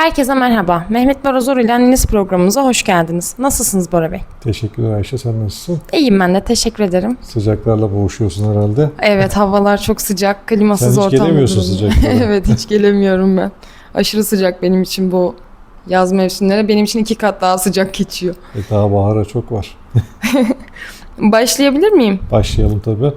Herkese merhaba. Mehmet Barazor ile Anneniz programımıza hoş geldiniz. Nasılsınız Bora Bey? Teşekkürler Ayşe. Sen nasılsın? İyiyim ben de. Teşekkür ederim. Sıcaklarla boğuşuyorsun herhalde. Evet havalar çok sıcak. Klimasız Sen hiç gelemiyorsun sıcaklara. evet hiç gelemiyorum ben. Aşırı sıcak benim için bu yaz mevsimleri. Benim için iki kat daha sıcak geçiyor. E, daha bahara çok var. Başlayabilir miyim? Başlayalım tabii.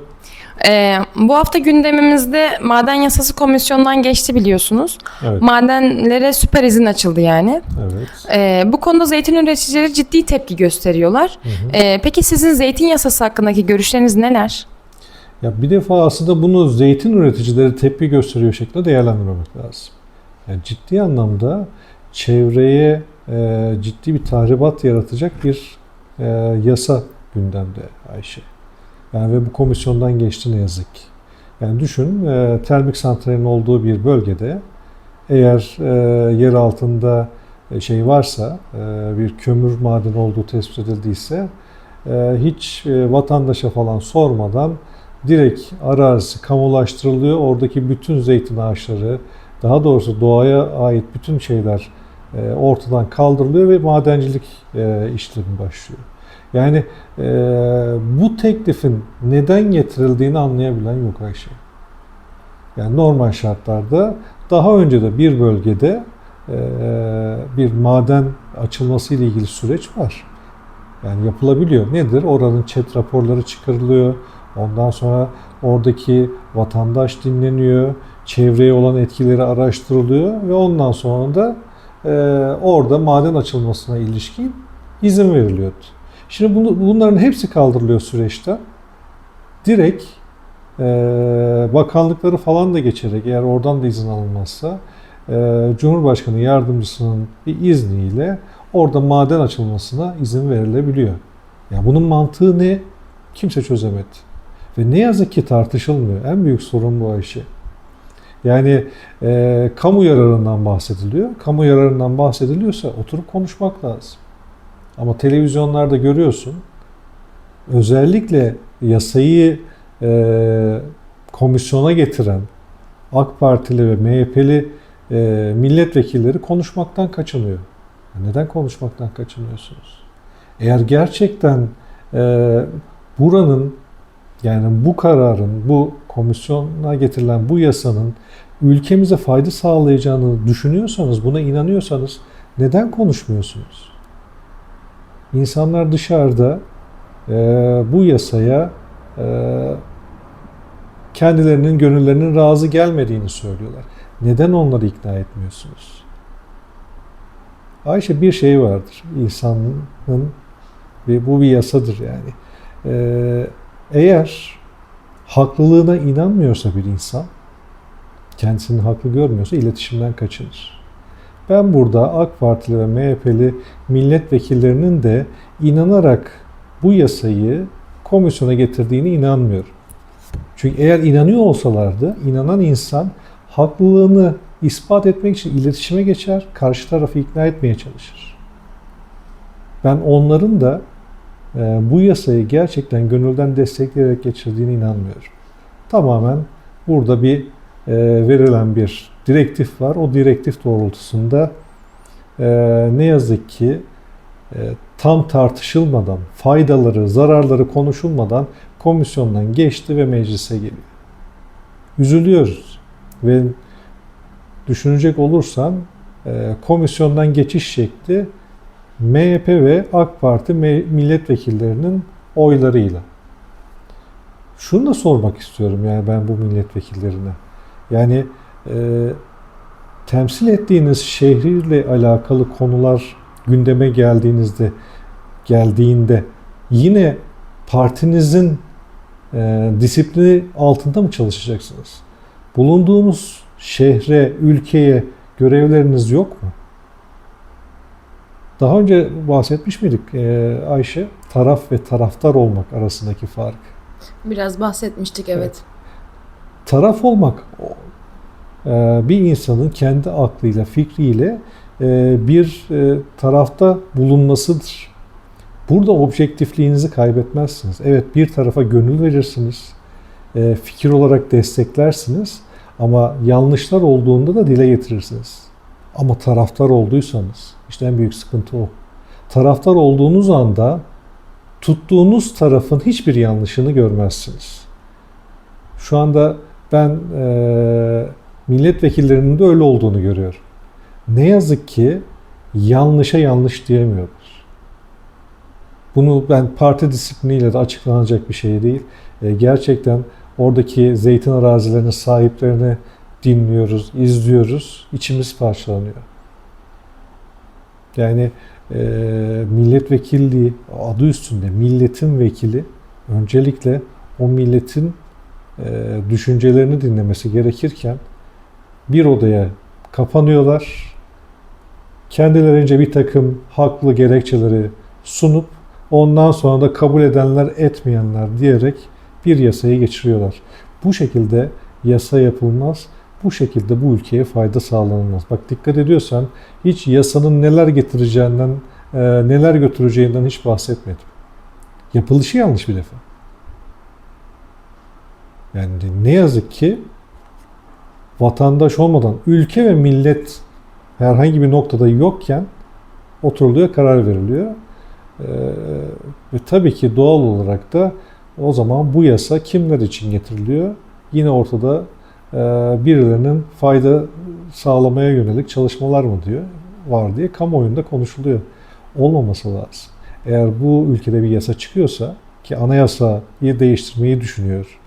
Ee, bu hafta gündemimizde maden yasası komisyondan geçti biliyorsunuz. Evet. Madenlere süper izin açıldı yani. Evet. Ee, bu konuda zeytin üreticileri ciddi tepki gösteriyorlar. Hı hı. Ee, peki sizin zeytin yasası hakkındaki görüşleriniz neler? Ya bir defa aslında bunu zeytin üreticileri tepki gösteriyor şeklinde değerlendirmemek lazım. Yani ciddi anlamda çevreye e, ciddi bir tahribat yaratacak bir e, yasa gündemde Ayşe. Yani ve bu komisyondan geçti ne yazık ki. Yani düşün e, termik santralin olduğu bir bölgede eğer e, yer altında e, şey varsa e, bir kömür madeni olduğu tespit edildiyse e, hiç e, vatandaşa falan sormadan direkt arazisi kamulaştırılıyor. Oradaki bütün zeytin ağaçları, daha doğrusu doğaya ait bütün şeyler e, ortadan kaldırılıyor ve madencilik e, işlemi başlıyor. Yani e, bu teklifin neden getirildiğini anlayabilen yok Ayşe. Yani normal şartlarda daha önce de bir bölgede e, bir maden açılması ile ilgili süreç var. Yani yapılabiliyor. Nedir? Oranın chat raporları çıkarılıyor. Ondan sonra oradaki vatandaş dinleniyor. Çevreye olan etkileri araştırılıyor ve ondan sonra da e, orada maden açılmasına ilişkin izin veriliyordu. Şimdi bunların hepsi kaldırılıyor süreçte. Direkt e, bakanlıkları falan da geçerek eğer oradan da izin alınmazsa e, Cumhurbaşkanı yardımcısının bir izniyle orada maden açılmasına izin verilebiliyor. Ya bunun mantığı ne? Kimse çözemedi. Ve ne yazık ki tartışılmıyor. En büyük sorun bu Ayşe. Yani e, kamu yararından bahsediliyor. Kamu yararından bahsediliyorsa oturup konuşmak lazım. Ama televizyonlarda görüyorsun özellikle yasayı e, komisyona getiren AK Partili ve MHP'li e, milletvekilleri konuşmaktan kaçınıyor. Neden konuşmaktan kaçınıyorsunuz? Eğer gerçekten e, buranın yani bu kararın, bu komisyona getirilen bu yasanın ülkemize fayda sağlayacağını düşünüyorsanız, buna inanıyorsanız neden konuşmuyorsunuz? İnsanlar dışarıda e, bu yasaya e, kendilerinin gönüllerinin razı gelmediğini söylüyorlar. Neden onları ikna etmiyorsunuz? Ayşe bir şey vardır. İnsanın ve bu bir yasadır yani. E, eğer haklılığına inanmıyorsa bir insan, kendisini haklı görmüyorsa iletişimden kaçınır. Ben burada AK Partili ve MHP'li milletvekillerinin de inanarak bu yasayı komisyona getirdiğine inanmıyorum. Çünkü eğer inanıyor olsalardı, inanan insan haklılığını ispat etmek için iletişime geçer, karşı tarafı ikna etmeye çalışır. Ben onların da e, bu yasayı gerçekten gönülden destekleyerek geçirdiğine inanmıyorum. Tamamen burada bir e, verilen bir direktif var. O direktif doğrultusunda e, ne yazık ki e, tam tartışılmadan, faydaları, zararları konuşulmadan komisyondan geçti ve meclise geliyor. Üzülüyoruz ve düşünecek olursan e, komisyondan geçiş şekli MHP ve AK Parti milletvekillerinin oylarıyla. Şunu da sormak istiyorum yani ben bu milletvekillerine. Yani temsil ettiğiniz şehirle alakalı konular gündeme geldiğinizde geldiğinde yine partinizin e, disiplini altında mı çalışacaksınız? Bulunduğunuz şehre, ülkeye görevleriniz yok mu? Daha önce bahsetmiş miydik e, Ayşe? Taraf ve taraftar olmak arasındaki fark. Biraz bahsetmiştik evet. Taraf olmak bir insanın kendi aklıyla, fikriyle e, bir e, tarafta bulunmasıdır. Burada objektifliğinizi kaybetmezsiniz. Evet bir tarafa gönül verirsiniz, e, fikir olarak desteklersiniz ama yanlışlar olduğunda da dile getirirsiniz. Ama taraftar olduysanız, işte en büyük sıkıntı o. Taraftar olduğunuz anda tuttuğunuz tarafın hiçbir yanlışını görmezsiniz. Şu anda ben eee milletvekillerinin de öyle olduğunu görüyorum. Ne yazık ki yanlışa yanlış diyemiyorlar. Bunu ben parti disipliniyle de açıklanacak bir şey değil. E, gerçekten oradaki zeytin arazilerinin sahiplerini dinliyoruz, izliyoruz. İçimiz parçalanıyor. Yani e, milletvekilliği adı üstünde milletin vekili öncelikle o milletin e, düşüncelerini dinlemesi gerekirken bir odaya kapanıyorlar. Kendilerince bir takım haklı gerekçeleri sunup ondan sonra da kabul edenler etmeyenler diyerek bir yasayı geçiriyorlar. Bu şekilde yasa yapılmaz. Bu şekilde bu ülkeye fayda sağlanılmaz. Bak dikkat ediyorsan hiç yasanın neler getireceğinden, e, neler götüreceğinden hiç bahsetmedim. Yapılışı yanlış bir defa. Yani ne yazık ki vatandaş olmadan ülke ve millet herhangi bir noktada yokken oturuluyor, karar veriliyor. Ee, ve tabii ki doğal olarak da o zaman bu yasa kimler için getiriliyor? Yine ortada e, birilerinin fayda sağlamaya yönelik çalışmalar mı diyor var diye kamuoyunda konuşuluyor. Olmaması lazım. Eğer bu ülkede bir yasa çıkıyorsa ki anayasayı değiştirmeyi düşünüyor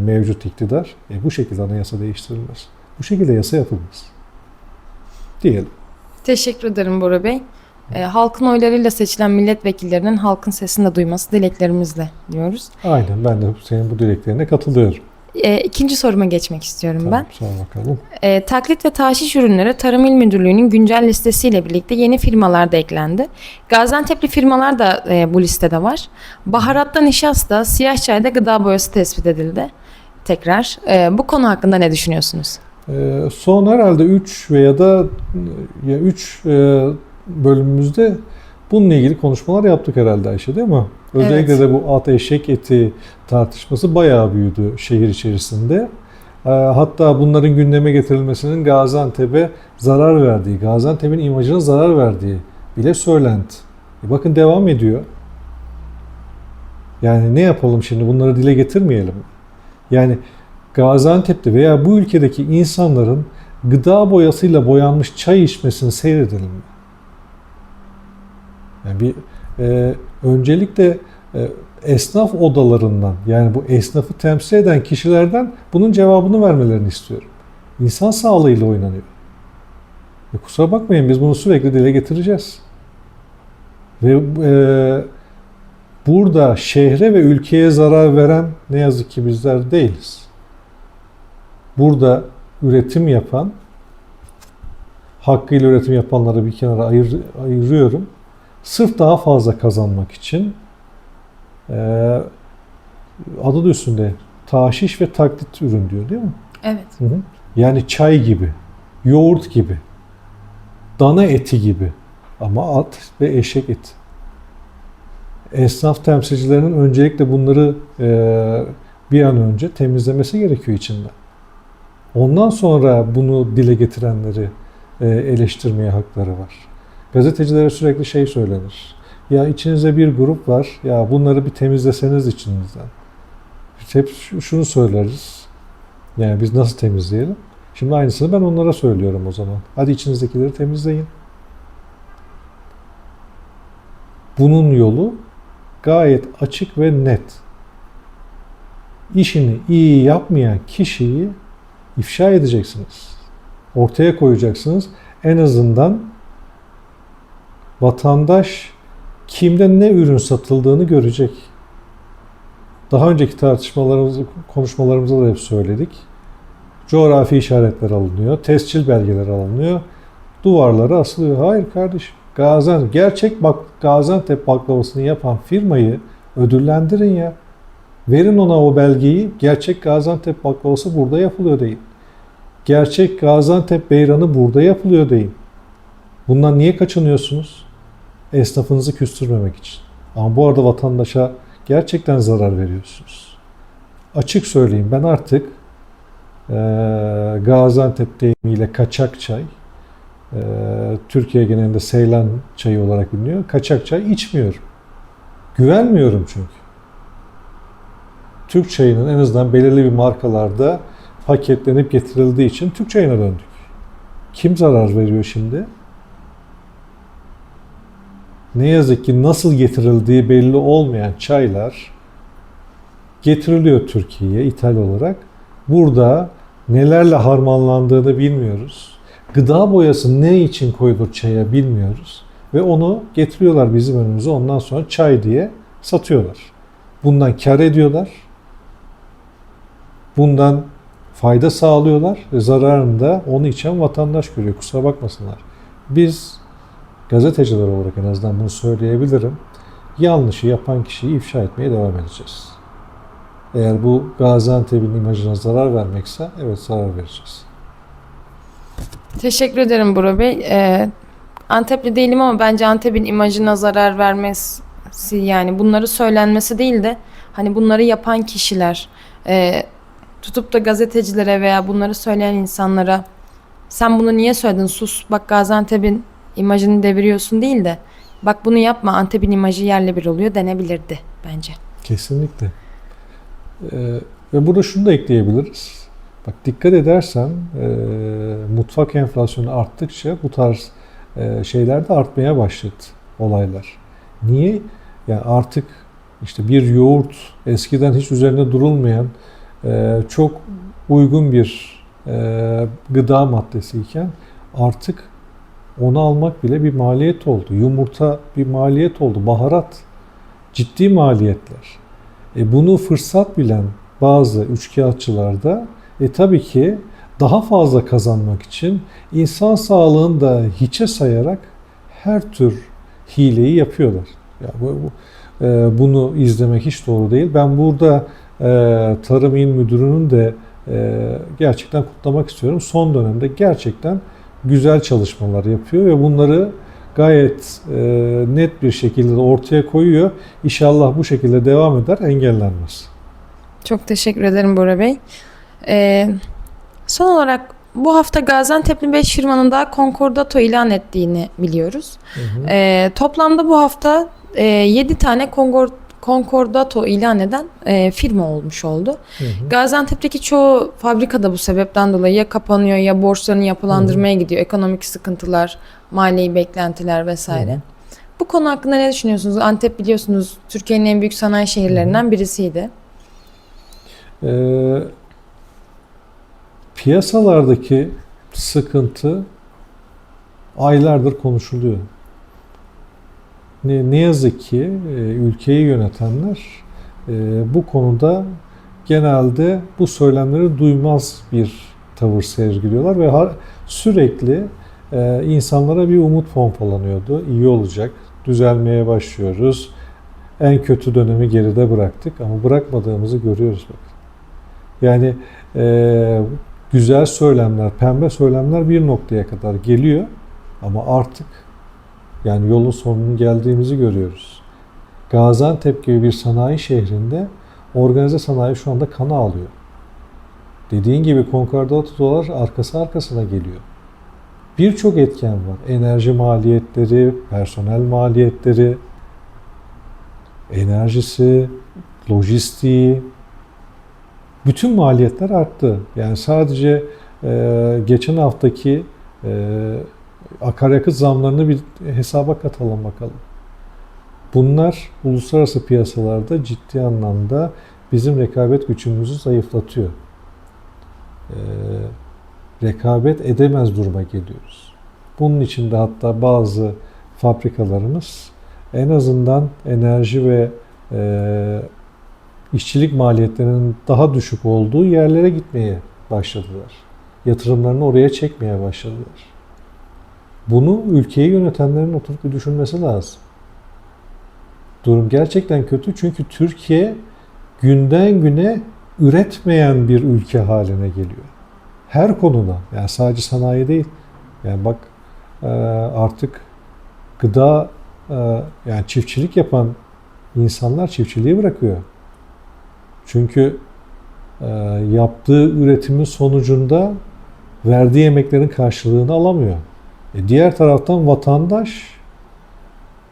mevcut iktidar, e, bu şekilde anayasa değiştirilmez. Bu şekilde yasa yapılmaz. Diyelim. Teşekkür ederim Bora Bey. E, halkın oylarıyla seçilen milletvekillerinin halkın sesini de duyması dileklerimizle diyoruz. Aynen ben de senin bu dileklerine katılıyorum. E, ikinci soruma geçmek istiyorum ben. Tamam, sor bakalım. E, taklit ve taşiş ürünleri Tarım İl Müdürlüğü'nün güncel listesiyle birlikte yeni firmalar da eklendi. Gaziantep'li firmalar da e, bu listede var. Baharatta nişasta, siyah çayda gıda boyası tespit edildi. Tekrar. E, bu konu hakkında ne düşünüyorsunuz? Ee, son herhalde 3 veya da ya 3 bölümümüzde bununla ilgili konuşmalar yaptık herhalde Ayşe değil mi? Özellikle Evet. de bu at eşek eti tartışması bayağı büyüdü şehir içerisinde. Ee, Hatta bunların gündeme getirilmesinin Gaziantep'e zarar verdiği, Gaziantep'in imajına zarar verdiği bile söylendi. E bakın devam ediyor. Yani ne yapalım şimdi bunları dile getirmeyelim. Yani Gaziantep'te veya bu ülkedeki insanların gıda boyasıyla boyanmış çay içmesini seyredelim mi? Yani bir e, öncelikle e, esnaf odalarından yani bu esnafı temsil eden kişilerden bunun cevabını vermelerini istiyorum. İnsan sağlığıyla oynanıyor. E, kusura bakmayın biz bunu sürekli dile getireceğiz. Ve e, burada şehre ve ülkeye zarar veren ne yazık ki bizler değiliz. Burada üretim yapan, hakkıyla üretim yapanları bir kenara ayır, ayırıyorum. Sırf daha fazla kazanmak için e, adı da üstünde taşiş ve taklit ürün diyor değil mi? Evet. Hı hı. Yani çay gibi, yoğurt gibi, dana eti gibi ama at ve eşek eti. Esnaf temsilcilerinin öncelikle bunları e, bir an önce temizlemesi gerekiyor içinden. Ondan sonra bunu dile getirenleri e, eleştirmeye hakları var. Gazetecilere sürekli şey söylenir. Ya içinizde bir grup var. Ya bunları bir temizleseniz içinizden. Hep şu- şunu söyleriz. Yani biz nasıl temizleyelim? Şimdi aynısını ben onlara söylüyorum o zaman. Hadi içinizdekileri temizleyin. Bunun yolu gayet açık ve net. İşini iyi yapmayan kişiyi ifşa edeceksiniz. Ortaya koyacaksınız. En azından vatandaş kimden ne ürün satıldığını görecek. Daha önceki tartışmalarımız, konuşmalarımızda da hep söyledik. Coğrafi işaretler alınıyor, tescil belgeler alınıyor, duvarlara asılıyor. Hayır kardeşim, Gaziantep, gerçek bak Gaziantep baklavasını yapan firmayı ödüllendirin ya. Verin ona o belgeyi, gerçek Gaziantep baklavası burada yapılıyor deyin. Gerçek Gaziantep beyranı burada yapılıyor deyin. Bundan niye kaçınıyorsunuz? Esnafınızı küstürmemek için. Ama bu arada vatandaşa gerçekten zarar veriyorsunuz. Açık söyleyeyim ben artık eee Gaziantep deyimiyle kaçak çay e, Türkiye genelinde Seylan çayı olarak biliniyor. Kaçak çay içmiyorum. Güvenmiyorum çünkü. Türk çayının en azından belirli bir markalarda paketlenip getirildiği için Türk çayına döndük. Kim zarar veriyor şimdi? Ne yazık ki nasıl getirildiği belli olmayan çaylar getiriliyor Türkiye'ye ithal olarak. Burada nelerle harmanlandığını bilmiyoruz. Gıda boyası ne için koyulur çaya bilmiyoruz. Ve onu getiriyorlar bizim önümüze ondan sonra çay diye satıyorlar. Bundan kar ediyorlar. Bundan fayda sağlıyorlar ve zararını da onu içen vatandaş görüyor. Kusura bakmasınlar. Biz gazeteciler olarak en azından bunu söyleyebilirim. Yanlışı yapan kişiyi ifşa etmeye devam edeceğiz. Eğer bu Gaziantep'in imajına zarar vermekse evet zarar vereceğiz. Teşekkür ederim Bora Bey. Ee, Antepli değilim ama bence Antep'in imajına zarar vermesi yani bunları söylenmesi değil de hani bunları yapan kişiler e, tutup da gazetecilere veya bunları söyleyen insanlara sen bunu niye söyledin sus bak Gaziantep'in imajını deviriyorsun değil de bak bunu yapma Antep'in imajı yerle bir oluyor denebilirdi bence. Kesinlikle. Ee, ve burada şunu da ekleyebiliriz. Bak dikkat edersen e, mutfak enflasyonu arttıkça bu tarz e, şeyler de artmaya başladı olaylar. Niye? Yani artık işte bir yoğurt eskiden hiç üzerine durulmayan e, çok uygun bir e, gıda maddesiyken artık onu almak bile bir maliyet oldu. Yumurta bir maliyet oldu. Baharat ciddi maliyetler. E bunu fırsat bilen bazı üçkağıtçılar da e tabii ki daha fazla kazanmak için insan sağlığını da hiçe sayarak her tür hileyi yapıyorlar. Ya bu, bu- e, bunu izlemek hiç doğru değil. Ben burada e, Tarım İl Müdürü'nün de e, gerçekten kutlamak istiyorum. Son dönemde gerçekten güzel çalışmalar yapıyor ve bunları gayet e, net bir şekilde de ortaya koyuyor. İnşallah bu şekilde devam eder, engellenmez. Çok teşekkür ederim Bora Bey. Ee, son olarak bu hafta Gaziantep'li 5 firmanın daha konkordato ilan ettiğini biliyoruz. Ee, toplamda bu hafta 7 tane konkor, konkordato ilan eden e, firma olmuş oldu. Hı hı. Gaziantep'teki çoğu fabrikada bu sebepten dolayı ya kapanıyor ya borçlarını yapılandırmaya gidiyor. Ekonomik sıkıntılar, mali beklentiler vesaire. Hı hı. Bu konu hakkında ne düşünüyorsunuz? Antep biliyorsunuz Türkiye'nin en büyük sanayi şehirlerinden birisiydi. Ee, piyasalardaki sıkıntı aylardır konuşuluyor. Ne, ne yazık ki e, ülkeyi yönetenler e, bu konuda genelde bu söylemleri duymaz bir tavır sergiliyorlar ve har- sürekli e, insanlara bir umut pompalanıyordu. İyi olacak, düzelmeye başlıyoruz. En kötü dönemi geride bıraktık ama bırakmadığımızı görüyoruz bak. Yani e, güzel söylemler, pembe söylemler bir noktaya kadar geliyor ama artık yani yolun sonunun geldiğimizi görüyoruz. Gaziantep gibi bir sanayi şehrinde organize sanayi şu anda kana alıyor. Dediğin gibi konkordatolar arkası arkasına geliyor. Birçok etken var. Enerji maliyetleri, personel maliyetleri, enerjisi, lojistiği, bütün maliyetler arttı. Yani sadece e, geçen haftaki e, akaryakıt zamlarını bir hesaba katalım bakalım. Bunlar uluslararası piyasalarda ciddi anlamda bizim rekabet gücümüzü zayıflatıyor. E, rekabet edemez duruma geliyoruz. Bunun için de hatta bazı fabrikalarımız en azından enerji ve e, işçilik maliyetlerinin daha düşük olduğu yerlere gitmeye başladılar. Yatırımlarını oraya çekmeye başladılar. Bunu ülkeyi yönetenlerin oturup bir düşünmesi lazım. Durum gerçekten kötü çünkü Türkiye günden güne üretmeyen bir ülke haline geliyor. Her konuda yani sadece sanayi değil. Yani bak e, artık gıda e, yani çiftçilik yapan insanlar çiftçiliği bırakıyor. Çünkü e, yaptığı üretimin sonucunda verdiği emeklerin karşılığını alamıyor. E diğer taraftan vatandaş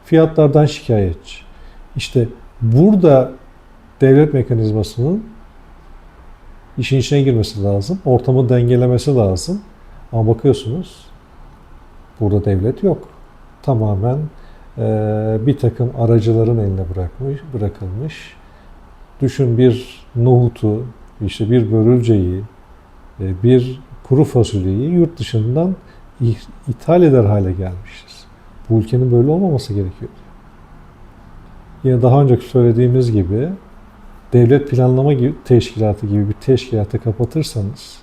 fiyatlardan şikayetçi. İşte burada devlet mekanizmasının işin içine girmesi lazım. Ortamı dengelemesi lazım. Ama bakıyorsunuz burada devlet yok. Tamamen eee, bir takım aracıların eline bırakmış, bırakılmış. Düşün bir nohutu, işte bir börülceyi, e, bir kuru fasulyeyi yurt dışından ithal eder hale gelmişiz. Bu ülkenin böyle olmaması gerekiyor. Yine daha önce söylediğimiz gibi devlet planlama gibi- teşkilatı gibi bir teşkilatı kapatırsanız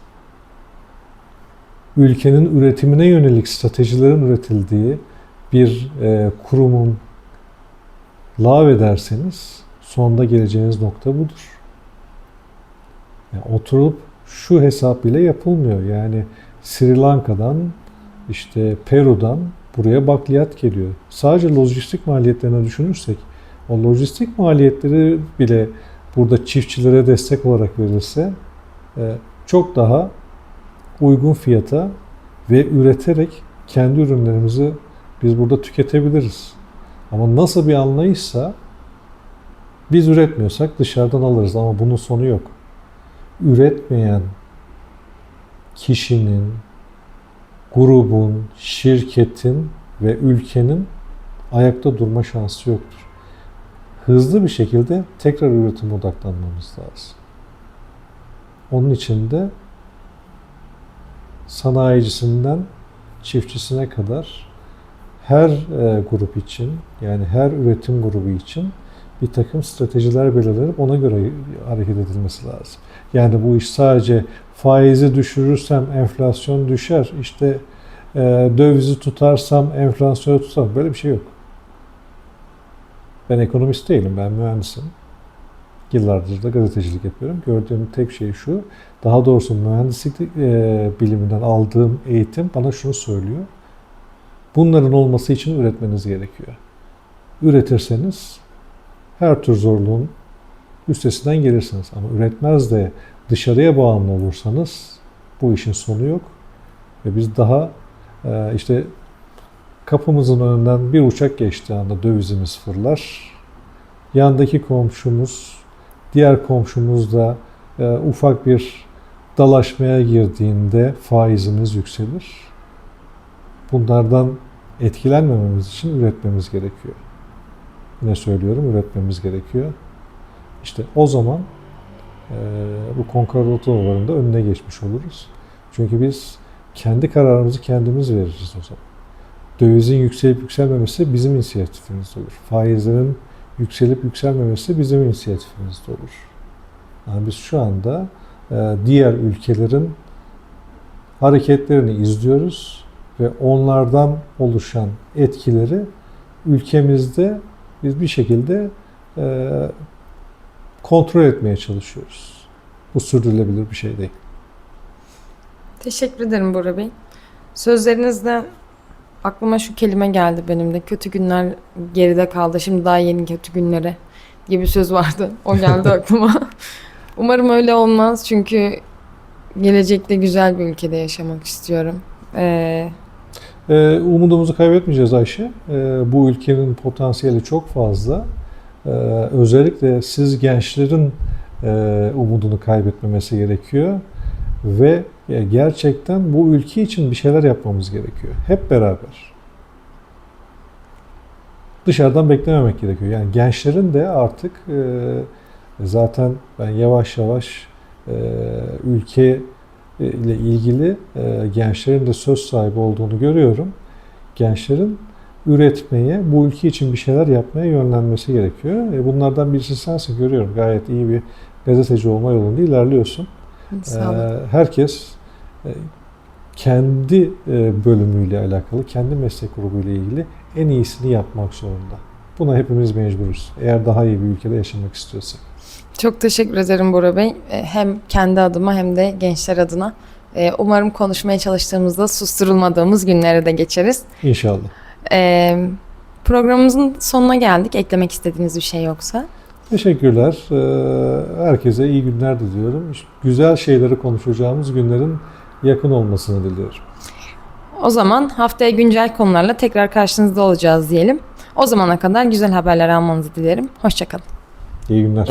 ülkenin üretimine yönelik stratejilerin üretildiği bir e, kurumun lav ederseniz sonunda geleceğiniz nokta budur. Yani oturup şu hesap bile yapılmıyor. Yani Sri Lanka'dan işte Peru'dan buraya bakliyat geliyor. Sadece lojistik maliyetlerini düşünürsek o lojistik maliyetleri bile burada çiftçilere destek olarak verilse e, çok daha uygun fiyata ve üreterek kendi ürünlerimizi biz burada tüketebiliriz. Ama nasıl bir anlayışsa biz üretmiyorsak dışarıdan alırız ama bunun sonu yok. Üretmeyen kişinin, grubun, şirketin ve ülkenin ayakta durma şansı yoktur. Hızlı bir şekilde tekrar üretime odaklanmamız lazım. Onun için de sanayicisinden çiftçisine kadar her e, grup için yani her üretim grubu için bir takım stratejiler belirlenip ona göre hareket edilmesi lazım. Yani bu iş sadece faizi düşürürsem enflasyon düşer, işte e, dövizi tutarsam enflasyonu tutar. Böyle bir şey yok. Ben ekonomist değilim, ben mühendisim. Yıllardır da gazetecilik yapıyorum. Gördüğüm tek şey şu, daha doğrusu mühendislik e, biliminden aldığım eğitim bana şunu söylüyor. Bunların olması için üretmeniz gerekiyor. Üretirseniz her tür zorluğun üstesinden gelirsiniz. Ama üretmez de dışarıya bağımlı olursanız bu işin sonu yok. Ve biz daha e, işte kapımızın önünden bir uçak geçtiği anda dövizimiz fırlar. Yandaki komşumuz, diğer komşumuz da e, ufak bir dalaşmaya girdiğinde faizimiz yükselir. Bunlardan etkilenmememiz için üretmemiz gerekiyor. Yine söylüyorum üretmemiz gerekiyor. İşte o zaman bu konkordatorların da önüne geçmiş oluruz. Çünkü biz kendi kararımızı kendimiz veririz o zaman. Dövizin yükselip yükselmemesi bizim inisiyatifimizde olur. Faizlerin yükselip yükselmemesi bizim inisiyatifimizde olur. Yani biz şu anda e, diğer ülkelerin hareketlerini izliyoruz ve onlardan oluşan etkileri ülkemizde biz bir şekilde e, kontrol etmeye çalışıyoruz. Bu sürdürülebilir bir şey değil. Teşekkür ederim Bora Bey. Sözlerinizden aklıma şu kelime geldi benim de. Kötü günler geride kaldı. Şimdi daha yeni kötü günlere gibi söz vardı. O geldi aklıma. Umarım öyle olmaz çünkü gelecekte güzel bir ülkede yaşamak istiyorum. Ee, Ee, umudumuzu kaybetmeyeceğiz Ayşe. Ee, bu ülkenin potansiyeli çok fazla. Ee, özellikle siz gençlerin e, umudunu kaybetmemesi gerekiyor. Ve e, gerçekten bu ülke için bir şeyler yapmamız gerekiyor. Hep beraber. Dışarıdan beklememek gerekiyor. Yani gençlerin de artık e, zaten ben yavaş yavaş ülke ile ilgili gençlerin de söz sahibi olduğunu görüyorum. Gençlerin üretmeye, bu ülke için bir şeyler yapmaya yönlenmesi gerekiyor. E, bunlardan birisi sensin görüyorum. Gayet iyi bir gazeteci olma yolunda ilerliyorsun. sağ olun. E, herkes e, kendi e, bölümüyle alakalı, kendi meslek grubuyla ilgili en iyisini yapmak zorunda. Buna hepimiz mecburuz. Eğer daha iyi bir ülkede yaşamak istiyorsak. Çok teşekkür ederim Bora Bey. Hem kendi adıma hem de gençler adına. Umarım konuşmaya çalıştığımızda susturulmadığımız günlere de geçeriz. İnşallah. Ee, Programımızın sonuna geldik. Eklemek istediğiniz bir şey yoksa. Teşekkürler. Herkese iyi günler diliyorum. Güzel şeyleri konuşacağımız günlerin yakın olmasını diliyorum. O zaman haftaya güncel konularla tekrar karşınızda olacağız diyelim. O zamana kadar güzel haberler almanızı dilerim. Hoşçakalın. İyi günler.